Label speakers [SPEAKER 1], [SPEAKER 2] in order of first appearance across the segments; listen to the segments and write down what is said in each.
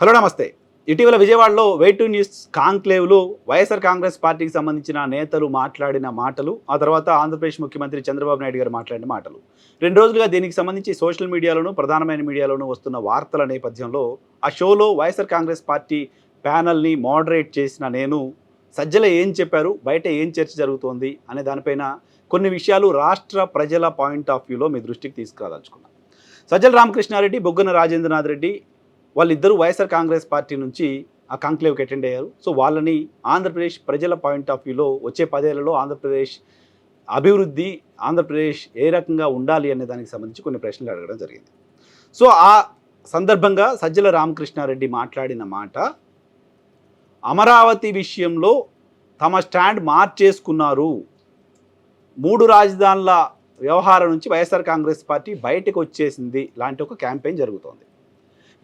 [SPEAKER 1] Hello నమస్తే. ఇటీవల విజయవాడలో వెయిట్ టు న్యూస్ కాంక్లేవ్లో వైఎస్ఆర్ కాంగ్రెస్ పార్టీకి సంబంధించిన నేతలు మాట్లాడిన మాటలు ఆ తర్వాత ఆంధ్రప్రదేశ్ ముఖ్యమంత్రి చంద్రబాబు నాయుడు గారు మాట్లాడిన మాటలు. రెండు రోజులుగా దీనికి సంబంధించి సోషల్ మీడియాలోను ప్రధానమైన మీడియాలోను వస్తున్న వార్తల నేపథ్యంలో ఆ షోలో వైఎస్ఆర్ కాంగ్రెస్ పార్టీ ప్యానల్ని మోడరేట్ చేసిన నేను సజ్జల ఏం చెప్పారు బయట ఏం చర్చ జరుగుతోంది అనే దానిపైన కొన్ని విషయాలు రాష్ట్ర ప్రజల పాయింట్ ఆఫ్ వ్యూలో మీ దృష్టికి తీసుకురాదలుచుకున్నాను సజ్జల రామకృష్ణారెడ్డి బొగ్గన రాజేంద్రనాథ్ రెడ్డి వాళ్ళిద్దరూ వైఎస్ఆర్ కాంగ్రెస్ పార్టీ నుంచి ఆ కాంక్లేవ్కి అటెండ్ అయ్యారు. సో వాళ్ళని ఆంధ్రప్రదేశ్ ప్రజల పాయింట్ ఆఫ్ వ్యూలో వచ్చే పదేళ్ళలో ఆంధ్రప్రదేశ్ అభివృద్ధి ఆంధ్రప్రదేశ్ ఏ రకంగా ఉండాలి అనే దానికి సంబంధించి కొన్ని ప్రశ్నలు అడగడం జరిగింది. సో ఆ సందర్భంగా సజ్జల రామకృష్ణారెడ్డి మాట్లాడిన మాట అమరావతి విషయంలో తమ స్టాండ్ మార్చేసుకున్నారు. మూడు రాజధానుల వ్యవహారం నుంచి వైఎస్ఆర్ కాంగ్రెస్ పార్టీ బయటకు వచ్చేసింది. లాంటి ఒక క్యాంపెయిన్ జరుగుతోంది.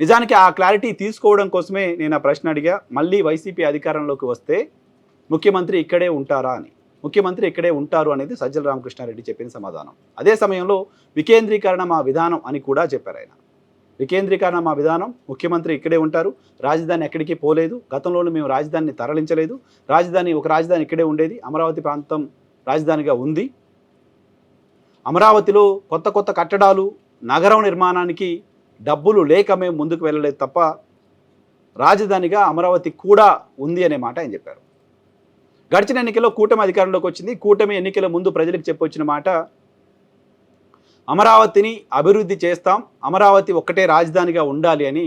[SPEAKER 1] నిజానికి ఆ క్లారిటీ తీసుకోవడం కోసమే నేను ఆ ప్రశ్న అడిగా. మళ్ళీ వైసీపీ అధికారంలోకి వస్తే ముఖ్యమంత్రి ఇక్కడే ఉంటారా అని. ముఖ్యమంత్రి ఇక్కడే ఉంటారు అనేది సజ్జల రామకృష్ణారెడ్డి చెప్పిన సమాధానం. అదే సమయంలో వికేంద్రీకరణ మా విధానం అని కూడా చెప్పారు ఆయన. వికేంద్రీకరణ మా విధానం ముఖ్యమంత్రి ఇక్కడే ఉంటారు. రాజధాని ఎక్కడికి పోలేదు. గతంలోనూ మేము రాజధానిని తరలించలేదు. రాజధాని ఒక రాజధాని ఇక్కడే ఉండేది. అమరావతి ప్రాంతం రాజధానిగా ఉంది. అమరావతిలో కొత్త కొత్త కట్టడాలు నగరం నిర్మాణానికి డబ్బులు లేక మేము ముందుకు వెళ్ళలేదు తప్ప రాజధానిగా అమరావతి కూడా ఉంది అనే మాట ఆయన చెప్పారు. గడిచిన ఎన్నికల్లో కూటమి అధికారంలోకి వచ్చింది. కూటమి ఎన్నికల ముందు ప్రజలకు చెప్పొచ్చిన మాట అమరావతిని అభివృద్ధి చేస్తాం అమరావతి ఒక్కటే రాజధానిగా ఉండాలి అని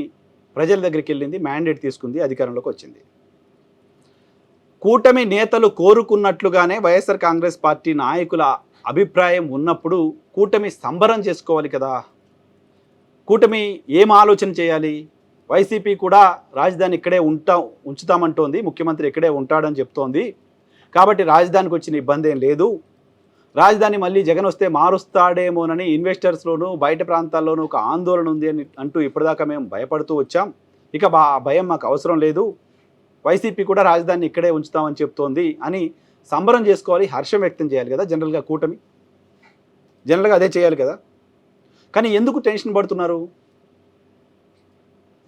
[SPEAKER 1] ప్రజల దగ్గరికి వెళ్ళింది మ్యాండేట్ తీసుకుంది అధికారంలోకి వచ్చింది. కూటమి నేతలు కోరుకున్నట్లుగానే వైఎస్ఆర్ కాంగ్రెస్ పార్టీ నాయకుల అభిప్రాయం ఉన్నప్పుడు కూటమి సంబరం చేసుకోవాలి కదా కూటమి ఏం ఆలోచన చేయాలి? వైసీపీ కూడా రాజధాని ఇక్కడే ఉంటా ఉంచుతామంటోంది ముఖ్యమంత్రి ఇక్కడే ఉంటాడని చెప్తోంది. కాబట్టి రాజధానికి వచ్చిన ఇబ్బంది ఏం లేదు. రాజధాని మళ్ళీ జగన్ వస్తే మారుస్తాడేమోనని ఇన్వెస్టర్స్లోనూ బయట ప్రాంతాల్లోనూ ఒక ఆందోళన ఉంది అని అంటూ ఇప్పటిదాకా మేము భయపడుతూ వచ్చాం. ఇక బా భయం మాకు అవసరం లేదు. వైసీపీ కూడా రాజధానిని ఇక్కడే ఉంచుతామని చెప్తోంది అని సంబరం చేసుకోవాలి హర్షం వ్యక్తం చేయాలి కదా జనరల్గా కూటమి. జనరల్గా అదే చేయాలి కదా. కానీ ఎందుకు టెన్షన్ పడుతున్నారు?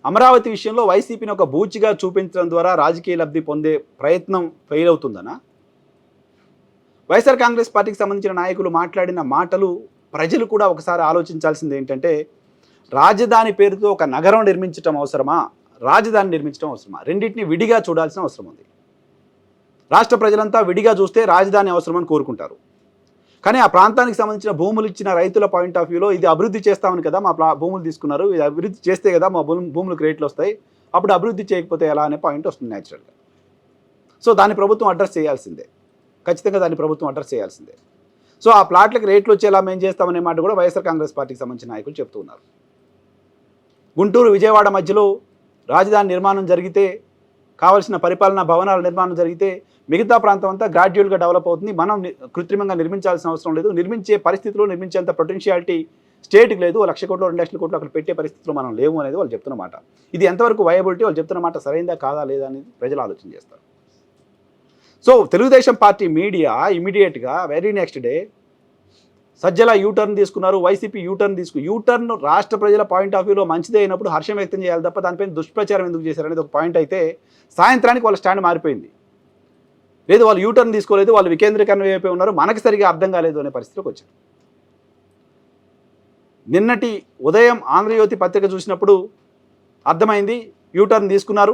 [SPEAKER 1] అమరావతి విషయంలో వైసీపీని ఒక బూచిగా చూపించడం ద్వారా రాజకీయ లబ్ధి పొందే ప్రయత్నం ఫెయిల్ అవుతుందనా? వైఎస్ఆర్ కాంగ్రెస్ పార్టీకి సంబంధించిన నాయకులు మాట్లాడిన మాటలు ప్రజలు కూడా ఒకసారి ఆలోచించాల్సింది ఏంటంటే రాజధాని పేరుతో ఒక నగరం నిర్మించడం అవసరమా? రాజధాని నిర్మించడం అవసరమా? రెండింటిని విడిగా చూడాల్సిన అవసరం ఉంది. రాష్ట్ర ప్రజలంతా విడిగా చూస్తే రాజధాని అవసరమని కోరుకుంటారు. కానీ ఆ ప్రాంతానికి సంబంధించిన భూములు ఇచ్చిన రైతుల పాయింట్ ఆఫ్ వ్యూలో ఇది అభివృద్ధి చేస్తామని కదా మా భూములు తీసుకున్నారు. ఇది అభివృద్ధి చేస్తే కదా మా భూమి భూములకు రేట్లు వస్తాయి. అప్పుడు అభివృద్ధి చేయకపోతే ఎలా అనే పాయింట్ వస్తుంది న్యాచురల్గా సో దాన్ని ప్రభుత్వం అడ్రస్ చేయాల్సిందే. ఖచ్చితంగా దాన్ని ప్రభుత్వం అడ్రస్ చేయాల్సిందే. సో ఆ ప్లాట్లకు రేట్లు వచ్చేలా మేము చేస్తామనే మాట కూడా వైఎస్ఆర్ కాంగ్రెస్ పార్టీకి సంబంధించిన నాయకులు చెప్తున్నారు గుంటూరు విజయవాడ మధ్యలో రాజధాని నిర్మాణం జరిగితే కావలసిన పరిపాలనా భవనాల నిర్మాణం జరిగితే మిగతా ప్రాంతం అంతా గ్రాడ్యువల్గా డెవలప్ అవుతుంది. మనం కృత్రిమంగా నిర్మించాల్సిన అవసరం లేదు. నిర్మించే పరిస్థితులు నిర్మించేంత పొటెన్షియాలిటీ స్టేట్కి లేదు. లక్ష కోట్లు రెండు లక్షల కోట్లు అక్కడ పెట్టే పరిస్థితులు మనం లేవు అనేది వాళ్ళు చెప్తున్నమాట ఇది ఎంతవరకు వయబిలిటీ వాళ్ళు చెప్తున్న మాట సరైందా కాదా లేదా అనేది ప్రజలు ఆలోచన చేస్తారు. సో తెలుగుదేశం పార్టీ మీడియా ఇమీడియట్గా very next day Sajjala U turn తీసుకున్నారు వైసీపీ యూటర్న్ తీసుకు యూటర్న్ రాష్ట్ర ప్రజల పాయింట్ ఆఫ్ వ్యూలో మంచిదే అయినప్పుడు హర్షం వ్యక్తం చేయాలి తప్ప దానిపైన దుష్ప్రచారం ఎందుకు చేశారనేది ఒక పాయింట్ అయితే సాయంత్రానికి వాళ్ళ స్టాండ్ మారిపోయింది. లేదు వాళ్ళు యూటర్న్ తీసుకోలేదు వాళ్ళు వికేంద్రీకరణ అయిపోయి ఉన్నారు మనకి సరిగా అర్థం కాలేదు అనే పరిస్థితికి వచ్చారు. నిన్నటి ఉదయం ఆంధ్రజ్యోతి పత్రిక చూసినప్పుడు అర్థమైంది యూటర్న్ తీసుకున్నారు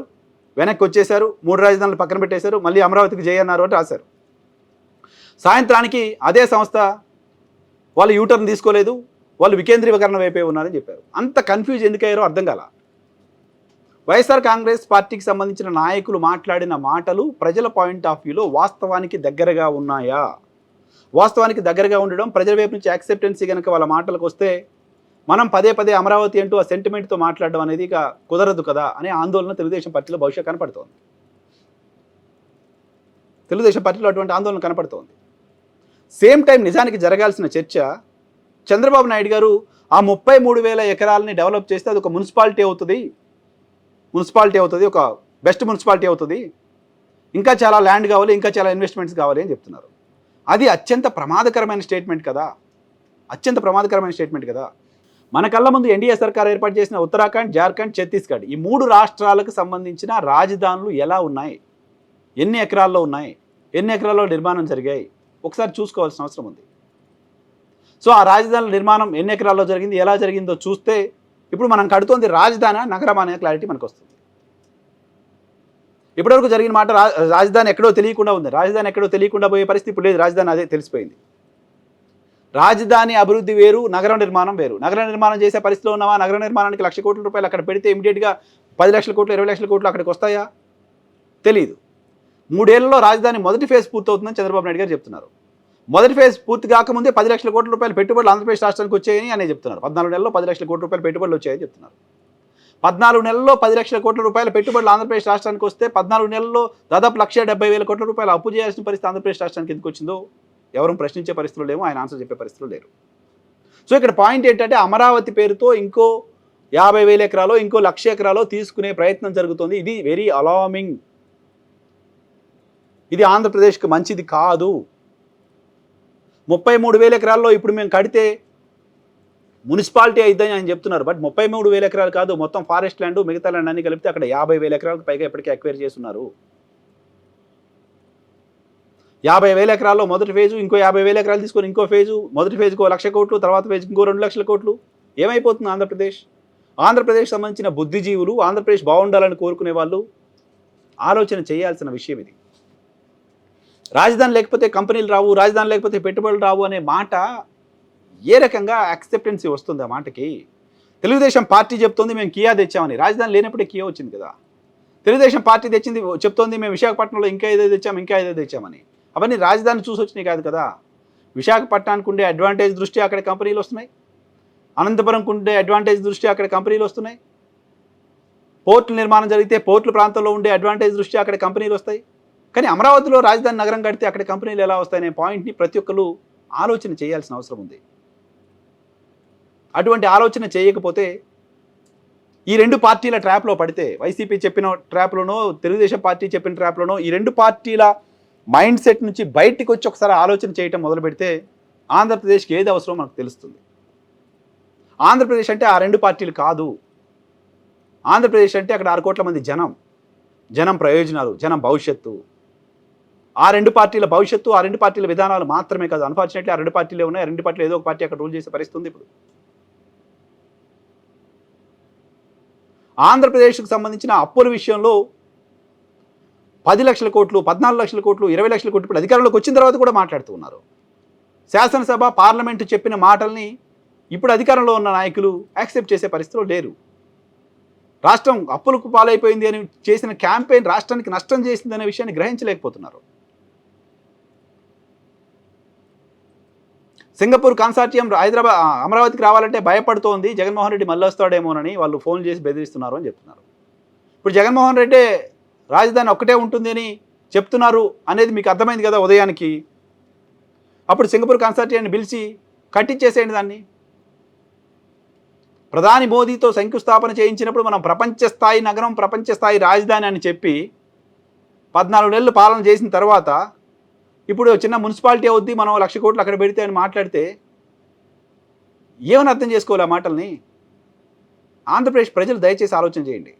[SPEAKER 1] వెనక్కి వచ్చేశారు మూడు రాజధానులు పక్కన పెట్టేశారు మళ్ళీ అమరావతికి చేయన్నారు అని రాశారు. సాయంత్రానికి అదే సంస్థ వాళ్ళు యూటర్న్ తీసుకోలేదు వాళ్ళు వికేంద్రీకరణ వైపే ఉన్నారని చెప్పారు. అంత కన్ఫ్యూజ్ ఎందుకయ్యారో అర్థం కాల. వైఎస్ఆర్ కాంగ్రెస్ పార్టీకి సంబంధించిన నాయకులు మాట్లాడిన మాటలు ప్రజల పాయింట్ ఆఫ్ వ్యూలో వాస్తవానికి దగ్గరగా ఉన్నాయా? వాస్తవానికి దగ్గరగా ఉండడం ప్రజల వైపు నుంచి యాక్సెప్టెన్సీ కనుక వాళ్ళ మాటలకు వస్తే మనం పదే పదే అమరావతి అంటూ ఆ సెంటిమెంట్తో మాట్లాడడం అనేది ఇక కుదరదు కదా అనే ఆందోళన తెలుగుదేశం పార్టీలో భవిష్యత్ కనపడుతోంది. తెలుగుదేశం పార్టీలో అటువంటి ఆందోళన కనపడుతోంది. సేమ్ టైం నిజానికి జరగాల్సిన చర్చ చంద్రబాబు నాయుడు గారు ఆ ముప్పై మూడు వేల ఎకరాలని డెవలప్ చేస్తే అది ఒక మున్సిపాలిటీ అవుతుంది. మున్సిపాలిటీ అవుతుంది ఒక బెస్ట్ మున్సిపాలిటీ అవుతుంది. ఇంకా చాలా ల్యాండ్ కావాలి ఇంకా చాలా ఇన్వెస్ట్మెంట్స్ కావాలి అని చెప్తున్నారు. అది అత్యంత ప్రమాదకరమైన స్టేట్మెంట్ కదా. అత్యంత ప్రమాదకరమైన స్టేట్మెంట్ కదా. మన కళ్ళ ముందు ఎన్డీఏ సర్కార్ ఏర్పాటు చేసిన ఉత్తరాఖండ్ జార్ఖండ్ ఛత్తీస్గఢ్ ఈ మూడు రాష్ట్రాలకు సంబంధించిన రాజధానులు ఎలా ఉన్నాయి? ఎన్ని ఎకరాల్లో ఉన్నాయి? ఎన్ని ఎకరాల్లో నిర్మాణం జరిగాయి? ఒకసారి చూసుకోవాల్సిన అవసరం ఉంది. సో ఆ రాజధానుల నిర్మాణం ఎన్ని ఎకరాల్లో జరిగింది ఎలా జరిగిందో చూస్తే ఇప్పుడు మనం కడుతోంది రాజధాని నగరం అనే క్లారిటీ మనకు వస్తుంది ఇప్పటివరకు జరిగిన మాట రా రాజధాని ఎక్కడో తెలియకుండా ఉంది. రాజధాని ఎక్కడో తెలియకుండా పోయే పరిస్థితి ఇప్పుడు లేదు రాజధాని అదే తెలిసిపోయింది. రాజధాని అభివృద్ధి వేరు నగర నిర్మాణం వేరు. నగర నిర్మాణం చేసే పరిస్థితిలో ఉన్నావా? నగర నిర్మాణానికి లక్ష కోట్ల రూపాయలు అక్కడ పెడితే ఇమీడియట్గా పది లక్షల కోట్లు ఇరవై లక్షల కోట్లు అక్కడికి వస్తాయా? తెలియదు మూడేళ్ళలో రాజధాని మొదటి ఫేజ్ పూర్తవుతుందని చంద్రబాబు నాయుడు గారు చెప్తున్నారు. మొదటి ఫేజ్ పూర్తి కాకముందే పది లక్షల కోట్ల రూపాయలు పెట్టుబడులు ఆంధ్రప్రదేశ్ రాష్ట్రానికి వచ్చాయని అనే చెప్తున్నారు. పద్నాలుగు నెలల్లో పది లక్షల కోట్ల రూపాయలు పెట్టుబడులు వచ్చాయని చెప్తున్నారు. పద్నాలుగు నెలల్లో పది లక్షల కోట్ల రూపాయల పెట్టుబడులు ఆంధ్రప్రదేశ్ రాష్ట్రానికి వస్తే పద్నాలుగు నెలల్లో దాదాపు లక్ష డెబ్బై వేల కోట్ల రూపాయలు అప్పు చేయాల్సిన పరిస్థితి ఆంధ్రప్రదేశ్ రాష్ట్రానికి ఎందుకు వచ్చిందో ఎవరు ప్రశ్నించే పరిస్థితులు లేవు ఆయన ఆన్సర్ చెప్పే పరిస్థితులు లేరు. సో ఇక్కడ పాయింట్ ఏంటంటే అమరావతి పేరుతో ఇంకో యాభై వేల ఎకరాలో ఇంకో లక్ష ఎకరాలో తీసుకునే ప్రయత్నం జరుగుతుంది. ఇది వెరీ అలామింగ్ ఇది ఆంధ్రప్రదేశ్కి మంచిది కాదు. ముప్పై మూడు వేల ఎకరాల్లో ఇప్పుడు మేము కడితే మున్సిపాలిటీ అయిద్దని ఆయన చెప్తున్నారు. బట్ ముప్పై మూడు వేల ఎకరాలు కాదు మొత్తం ఫారెస్ట్ ల్యాండ్ మిగతా ల్యాండ్ అన్ని కలిపితే అక్కడ యాభై వేల ఎకరాలకు పైగా ఇప్పటికే అక్వైర్ చేస్తున్నారు. యాభై వేల ఎకరాల్లో మొదటి ఫేజు ఇంకో యాభై వేల ఎకరాలు తీసుకొని ఇంకో ఫేజు మొదటి ఫేజ్కి ఒక లక్ష కోట్లు తర్వాత ఫేజ్కి ఇంకో రెండు లక్షల కోట్లు. ఏమైపోతుంది ఆంధ్రప్రదేశ్? ఆంధ్రప్రదేశ్ సంబంధించిన బుద్ధిజీవులు ఆంధ్రప్రదేశ్ బాగుండాలని కోరుకునే వాళ్ళు ఆలోచన చేయాల్సిన విషయం ఇది. రాజధాని లేకపోతే కంపెనీలు రావు రాజధాని లేకపోతే పెట్టుబడులు రావు అనే మాట ఏ రకంగా యాక్సెప్టెన్సీ వస్తుంది ఆ మాటకి? తెలుగుదేశం పార్టీ చెప్తోంది మేము కియా తెచ్చామని. రాజధాని లేనప్పుడే కియా వచ్చింది కదా? తెలుగుదేశం పార్టీ తెచ్చింది చెప్తోంది మేము విశాఖపట్నంలో ఇంకా ఏదో తెచ్చాము ఇంకా ఏదో తెచ్చామని. అవన్నీ రాజధాని చూసి వచ్చినాయి కాదు కదా? విశాఖపట్నానికి ఉండే అడ్వాంటేజ్ దృష్టి అక్కడ కంపెనీలు వస్తున్నాయి. అనంతపురంకు ఉండే అడ్వాంటేజ్ దృష్టి అక్కడ కంపెనీలు వస్తున్నాయి. పోర్టుల నిర్మాణం జరిగితే పోర్టుల ప్రాంతంలో ఉండే అడ్వాంటేజ్ దృష్టి అక్కడ కంపెనీలు వస్తాయి. కానీ అమరావతిలో రాజధాని నగరం కడితే అక్కడ కంపెనీలు ఎలా వస్తాయనే పాయింట్ని ప్రతి ఒక్కరు ఆలోచన చేయాల్సిన అవసరం ఉంది. అటువంటి ఆలోచన చేయకపోతే ఈ రెండు పార్టీల ట్రాప్లో పడితే వైసీపీ చెప్పిన ట్రాప్లోనో తెలుగుదేశం పార్టీ చెప్పిన ట్రాప్లోనో ఈ రెండు పార్టీల మైండ్ సెట్ నుంచి బయటికి వచ్చి ఒకసారి ఆలోచన చేయటం మొదలు పెడితే ఆంధ్రప్రదేశ్కి ఏది అవసరమో మనకు తెలుస్తుంది. ఆంధ్రప్రదేశ్ అంటే ఆ రెండు పార్టీలు కాదు. ఆంధ్రప్రదేశ్ అంటే అక్కడ ఆరు కోట్ల మంది జనం. జనం ప్రయోజనాలు జనం భవిష్యత్తు. ఆ రెండు పార్టీల భవిష్యత్తు ఆ రెండు పార్టీల విధానాలు మాత్రమే కాదు. అన్ఫార్చునేట్లీ ఆ రెండు పార్టీలే ఉన్నాయి. ఆ రెండు పార్టీలు ఏదో ఒక పార్టీ అక్కడ రూల్ చేసే పరిస్థితుంది ఇప్పుడు. ఆంధ్రప్రదేశ్కు సంబంధించిన అప్పుల విషయంలో పది లక్షల కోట్లు పద్నాలుగు లక్షల కోట్లు ఇరవై లక్షల కోట్లు ఇప్పుడు అధికారంలోకి వచ్చిన తర్వాత కూడా మాట్లాడుతూ ఉన్నారు. శాసనసభ పార్లమెంటు చెప్పిన మాటల్ని ఇప్పుడు అధికారంలో ఉన్న నాయకులు యాక్సెప్ట్ చేసే పరిస్థితిలో లేరు. రాష్ట్రం అప్పులకు పాలైపోయింది అని చేసిన క్యాంపెయిన్ రాష్ట్రానికి నష్టం చేసింది అనే విషయాన్ని గ్రహించలేకపోతున్నారు. సింగపూర్ కన్సార్టియం హైదరాబాద్ అమరావతికి రావాలంటే భయపడుతోంది. జగన్మోహన్ రెడ్డి మళ్ళీ వస్తాడేమోనని వాళ్ళు ఫోన్ చేసి బెదిరిస్తున్నారు అని చెప్తున్నారు. ఇప్పుడు జగన్మోహన్ రెడ్డి రాజధాని ఒక్కటే ఉంటుంది అని చెప్తున్నారు అనేది మీకు అర్థమైంది కదా ఉదయానికి? అప్పుడు సింగపూర్ కన్సార్టియాన్ని పిలిచి కట్టించేసేయండి దాన్ని. ప్రధాని మోదీతో శంకుస్థాపన చేయించినప్పుడు మనం ప్రపంచ స్థాయి నగరం ప్రపంచ స్థాయి రాజధాని అని చెప్పి పద్నాలుగు నెలలు పాలన చేసిన తర్వాత ఇప్పుడు చిన్న మున్సిపాలిటీ అవుద్ది మనం లక్ష కోట్లు అక్కడ పెడితే అని మాట్లాడితే ఏమని అర్థం చేసుకోవాలి ఆ మాటల్ని? ఆంధ్రప్రదేశ్ ప్రజలు దయచేసి ఆలోచన చేయండి.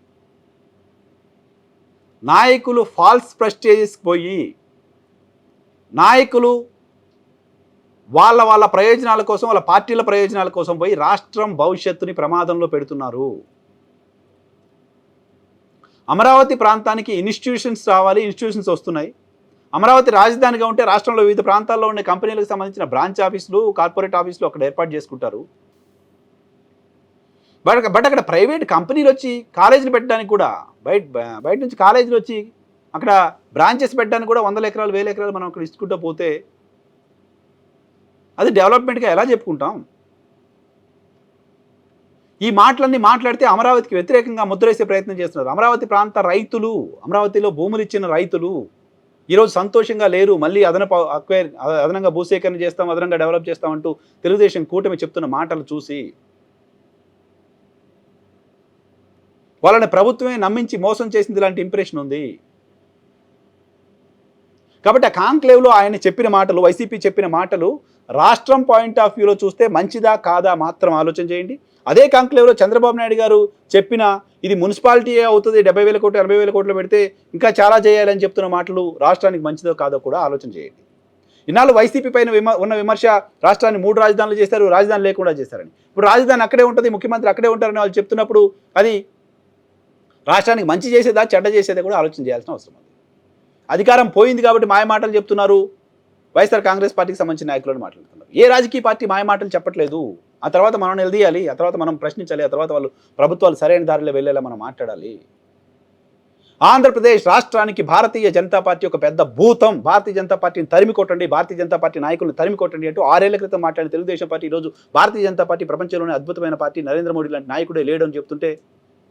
[SPEAKER 1] నాయకులు ఫాల్స్ ప్రెస్టేజెస్కి పోయి నాయకులు వాళ్ళ వాళ్ళ ప్రయోజనాల కోసం వాళ్ళ పార్టీల ప్రయోజనాల కోసం పోయి రాష్ట్రం భవిష్యత్తుని ప్రమాదంలో పెడుతున్నారు. అమరావతి ప్రాంతానికి ఇన్స్టిట్యూషన్స్ రావాలి ఇన్స్టిట్యూషన్స్ వస్తున్నాయి. అమరావతి రాజధానిగా ఉంటే రాష్ట్రంలో వివిధ ప్రాంతాల్లో ఉండే కంపెనీలకు సంబంధించిన బ్రాంచ్ ఆఫీసులు కార్పొరేట్ ఆఫీసులు అక్కడ ఏర్పాటు చేసుకుంటారు. బట్ బట్ అక్కడ ప్రైవేట్ కంపెనీలు వచ్చి కాలేజీలు పెట్టడానికి కూడా బయట బయట నుంచి కాలేజీలు వచ్చి అక్కడ బ్రాంచెస్ పెట్టడానికి కూడా వందల ఎకరాలు వేల ఎకరాలు మనం అక్కడ ఇచ్చుకుంటూ పోతే అది డెవలప్మెంట్గా ఎలా చెప్పుకుంటాం? ఈ మాటలన్నీ మాట్లాడితే అమరావతికి వ్యతిరేకంగా ముద్రేసే ప్రయత్నం చేస్తున్నారు. అమరావతి ప్రాంత రైతులు అమరావతిలో భూములు ఇచ్చిన రైతులు ఈరోజు సంతోషంగా లేరు మళ్ళీ అదనపు అక్వైర్ అదనంగా భూసేకరణ చేస్తాం అదనంగా డెవలప్ చేస్తామంటూ తెలుగుదేశం కూటమి చెప్తున్న మాటలు చూసి వాళ్ళని ప్రభుత్వమే నమ్మించి మోసం చేసింది ఇలాంటి ఇంప్రెషన్ ఉంది. కాబట్టి ఆ కాంక్లేవ్లో ఆయన చెప్పిన మాటలు వైసీపీ చెప్పిన మాటలు రాష్ట్రం పాయింట్ ఆఫ్ వ్యూలో చూస్తే మంచిదా కాదా మాత్రం ఆలోచన చేయండి. అదే కాంక్లేవ్లో చంద్రబాబు నాయుడు గారు చెప్పిన ఇది మున్సిపాలిటీ అవుతుంది డెబ్బై వేల కోట్లు ఎనభై వేల కోట్లు పెడితే ఇంకా చాలా చేయాలని చెప్తున్న మాటలు రాష్ట్రానికి మంచిదో కాదో కూడా ఆలోచన చేయండి. ఇన్నాళ్ళు వైసీపీ పైన విమ ఉన్న విమర్శ రాష్ట్రాన్ని మూడు రాజధానులు చేస్తారు రాజధాని లేకుండా చేస్తారని ఇప్పుడు రాజధాని అక్కడే ఉంటుంది ముఖ్యమంత్రి అక్కడే ఉంటారని వాళ్ళు చెప్తున్నప్పుడు అది రాష్ట్రానికి మంచి చేసేదా చెడ్డ చేసేదా కూడా ఆలోచన చేయాల్సిన అవసరం ఉంది. అధికారం పోయింది కాబట్టి మాయ మాటలు చెప్తున్నారు వైఎస్ఆర్ కాంగ్రెస్ పార్టీకి సంబంధించిన నాయకులను మాట్లాడుతున్నారు. ఏ రాజకీయ పార్టీ మాయ మాటలు చెప్పట్లేదు? ఆ తర్వాత మనం నిలదీయాలి ఆ తర్వాత మనం ప్రశ్నించాలి ఆ తర్వాత వాళ్ళు ప్రభుత్వాలు సరైన దారిలో వెళ్ళేలా మనం మాట్లాడాలి. ఆంధ్రప్రదేశ్ రాష్ట్రానికి భారతీయ జనతా పార్టీ ఒక పెద్ద భూతం. భారతీయ జనతా పార్టీని తరిమి కొట్టండి భారతీయ జనతా పార్టీ నాయకులను తరిమి కొట్టండి అంటూ ఆరేళ్ళ క్రితం మాట్లాడిన తెలుగుదేశం పార్టీ ఈరోజు భారతీయ జనతా పార్టీ ప్రపంచంలోనే అద్భుతమైన పార్టీ నరేంద్ర మోడీ లాంటి నాయకుడే లేడని చెప్తుంటే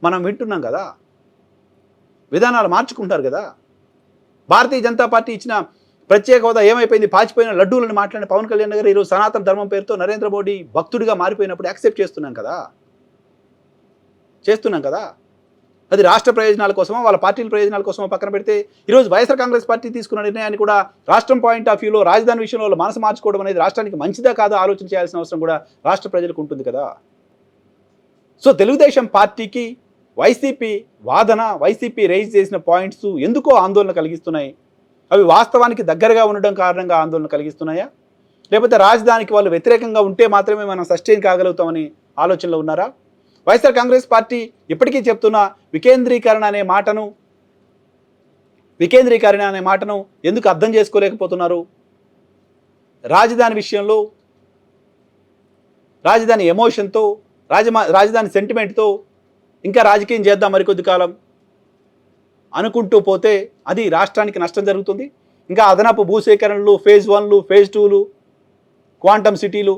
[SPEAKER 1] మనం వింటున్నాం కదా. విధానాలు మార్చుకుంటారు కదా. భారతీయ జనతా పార్టీ ఇచ్చిన ప్రత్యేక హోదా ఏమైపోయింది? పాచిపోయిన లడ్డూలను మాట్లాడిన పవన్ కళ్యాణ్ గారు ఈరోజు సనాతన ధర్మం పేరుతో నరేంద్ర మోడీ భక్తుడిగా మారిపోయినప్పుడు యాక్సెప్ట్ చేస్తున్నాం కదా? చేస్తున్నాం కదా? అది రాష్ట్ర ప్రయోజనాల కోసమో? వాళ్ళ పార్టీల ప్రయోజనాల కోసమో పక్కన పెడితే ఈరోజు వైఎస్ఆర్ కాంగ్రెస్ పార్టీ తీసుకున్న నిర్ణయాన్ని కూడా రాష్ట్రం పాయింట్ ఆఫ్ వ్యూలో రాజధాని విషయంలో మనసు మార్చుకోవడం అనేది రాష్ట్రానికి మంచిదా కాదా ఆలోచన చేయాల్సిన అవసరం కూడా రాష్ట్ర ప్రజలకు ఉంటుంది కదా? సో తెలుగుదేశం పార్టీకి వైసీపీ వాదన వైసీపీ రైజ్ చేసిన పాయింట్స్ ఎందుకో ఆందోళన కలిగిస్తున్నాయి? అవి వాస్తవానికి దగ్గరగా ఉండడం కారణంగా ఆందోళన కలిగిస్తున్నాయా? లేకపోతే రాజధానికి వాళ్ళు వ్యతిరేకంగా ఉంటే మాత్రమే మనం సస్టైన్ కాగలుగుతామని ఆలోచనలో ఉన్నారా? వైఎస్ఆర్ కాంగ్రెస్ పార్టీ ఇప్పటికీ చెప్తున్న వికేంద్రీకరణ అనే మాటను వికేంద్రీకరణ అనే మాటను ఎందుకు అర్థం చేసుకోలేకపోతున్నారు? రాజధాని విషయంలో రాజధాని ఎమోషన్తో రాజమా రాజధాని సెంటిమెంట్తో ఇంకా రాజకీయం చేద్దాం మరికొద్ది కాలం. అనుకుంటూ పోతే అది రాష్ట్రానికి నష్టం జరుగుతుంది. ఇంకా అదనపు భూసేకరణలు ఫేజ్ వన్లు ఫేజ్ టూలు క్వాంటమ్ సిటీలు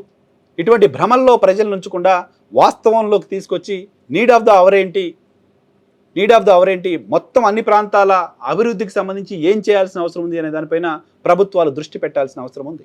[SPEAKER 1] ఇటువంటి భ్రమల్లో ప్రజలను ఉంచకుండా వాస్తవంలోకి తీసుకొచ్చి నీడ్ ఆఫ్ ద అవర్ ఏంటి? నీడ్ ఆఫ్ ద అవర్ ఏంటి? మొత్తం అన్ని ప్రాంతాల అభివృద్ధికి సంబంధించి ఏం చేయాల్సిన అవసరం ఉంది అనే దానిపైన ప్రభుత్వాలు దృష్టి పెట్టాల్సిన అవసరం ఉంది.